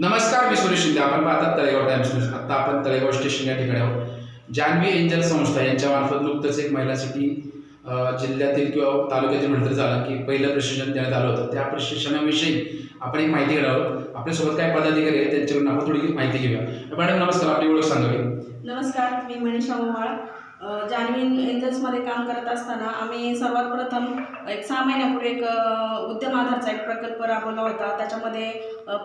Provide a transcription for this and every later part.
नमस्कार मी सुरेश शिंदे. आपण पाहतात तळेगाव टाइम्स न्यूज. आता आपण तळेगाव स्टेशन या ठिकाणी आहोत. जान्हवी एंजल संस्था यांच्या मार्फत नुकतंच एक महिलासाठी अ, जिल्ह्यातील किंवा तालुक्यातील म्हटलं झालं की पहिलं प्रशिक्षण देण्यात आलं होतं. त्या प्रशिक्षणाविषयी आपण एक माहिती घेणार आहोत. आपल्यासोबत काय पदाधिकारी आहेत त्यांच्याकडून आपण थोडी माहिती घेऊया. मॅडम नमस्कार. आपली ओळख सांगावी. नमस्कार. मी मनीषा मोमाळ जान्हवी एंजल्समध्ये काम करत असताना आम्ही सर्वात प्रथम एक सहा महिन्यापूर्वी एक उद्यम आधारचा एक प्रकल्प राबवला होता. त्याच्यामध्ये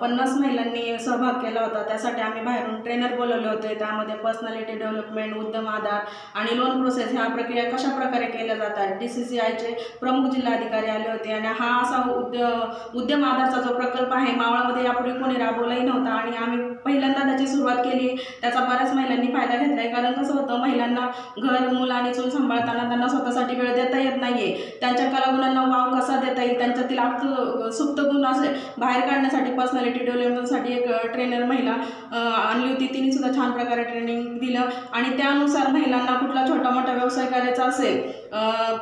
पन्नास महिलांनी सहभाग केला होता. त्यासाठी आम्ही बाहेरून ट्रेनर बोलवले होते. त्यामध्ये पर्सनॅलिटी डेव्हलपमेंट उद्यम आधार आणि लोन प्रोसेस ह्या प्रक्रिया कशा प्रकारे केल्या जातात? डी सी सी आयचे प्रमुख जिल्हाधिकारी आले होते आणि हा असा उद्य उद्यम आधारचा जो प्रकल्प आहे मावळामध्ये यापूर्वी कोणी राबवलाही नव्हता आणि आम्ही पहिल्यांदा त्याची सुरुवात केली. त्याचा बऱ्याच महिलांनी फायदा घेतला आहे कारण कसं होतं महिलांना घर मुलं आणि चूल सांभाळताना त्यांना स्वतःसाठी वेळ देता येत नाही आहे त्यांच्या कलागुणांना वाव कसा देता येईल? त्यांच्यातील आप्त सुप्त गुण असे बाहेर काढण्यासाठी पर्सनॅलिटी डेव्हलपमेंटसाठी एक ट्रेनर महिला आणली होती. तिने सुद्धा छान प्रकारे ट्रेनिंग दिलं. आणि त्यानुसार महिलांना कुठला छोटा मोठा व्यवसाय करायचा असेल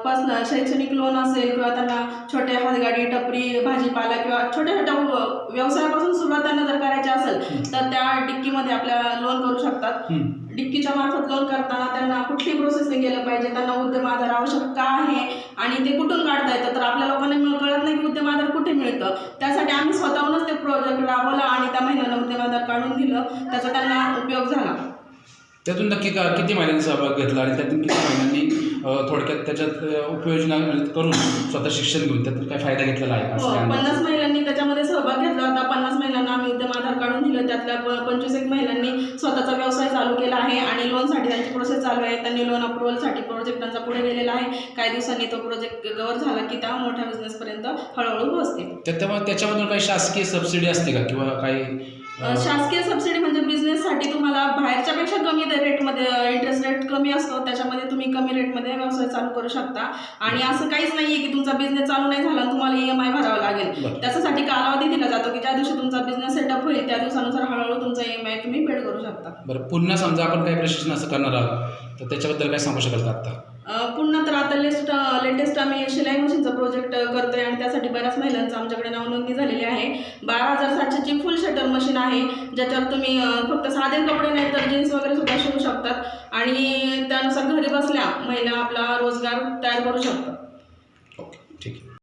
पर्सन शैक्षणिक लोन असेल किंवा त्यांना छोट्या हातगाडी टपरी भाजीपाला किंवा छोट्या छोट्या व्यवसायापासून सुरुवात त्यांना जर तर त्या डिक्कीमध्ये आपल्याला लोन करू शकतात. डिक्कीच्या मार्फत लोन करताना त्यांना कुठली प्रोसेसिंग गेलं पाहिजे त्यांना उद्यम आधार आवश्यक का आहे आणि ते कुठून काढता येतं? तर आपल्या लोकांना कळत नाही की उद्यम आधार कुठे मिळतं. त्यासाठी आम्ही स्वतःहूनच ते प्रोजेक्ट राबवला आणि त्या महिलांना उद्यम आधार काढून दिलं. त्याचा त्यांना उपयोग झाला. त्यातून नक्की का किती महिलांनी सहभाग घेतला आणि त्यातून किती महिलांनी अ, थोडक्यात त्याच्यात उपयोजना करून स्वतः शिक्षण घेऊन त्यातून काय फायदा घेतलेला आहे? हो? पन्नास महिलांनी त्याच्यामध्ये सहभाग घेतला होता. पन्नास महिलांना आम्ही उद्यम आधार काढून दिलं त्यातल्या प- पंचवीस एक महिलांनी स्वतःचा व्यवसाय चालू केला आहे आणि लोनसाठी त्यांची प्रोसेस चालू आहे. त्यांनी लोन अप्रुव्हलसाठी प्रोजेक्ट त्यांचा पुढे गेलेला आहे. काही दिवसांनी तो प्रोजेक्ट कव्हर झाला की त्या मोठ्या बिझनेसपर्यंत हळूहळू पोहोचते. त्याच्यामधून काही शासकीय सबसिडी असते का? किंवा काही शासकीय बिझनेससाठी तुम्हाला बाहेरच्या पेक्षा कमी रेटमध्ये इंटरेस्ट रेट कमी असतो. त्याच्यामध्ये तुम्ही कमी रेटमध्ये व्यवसाय चालू करू शकता. आणि असं काहीच नाही आहे की तुमचा बिझनेस चालू नाही झाला तुम्हाला ई एम आय भरावा लागेल. त्याच्यासाठी कालावधी दिला जातो की ज्या दिवशी तुमचा बिझनेस सेटअप होईल त्या दिवसानुसार हळूहळू तुमचा ई एम आय तुम्ही पेड करू शकता. बरं पुन्हा समजा आपण काही प्रशिक्षण असं करणार आहोत तर त्याच्याबद्दल काय सांगू शकाल का आता? पुन्हा तर आता लेस्ट लेटेस्ट आम्ही शिलाई मशीनचा प्रोजेक्ट करतो आहे आणि त्यासाठी बऱ्याच महिलांचं आमच्याकडे नावनोंदणी झालेली आहे. बारा हजार सातशेची फुल शटर मशीन आहे ज्याच्यावर तुम्ही फक्त साधे कपडे नाही तर जीन्स वगैरे सुद्धा शिवू शकतात. आणि त्यानुसार घरी बसल्या महिला आपला रोजगार तयार करू शकतात.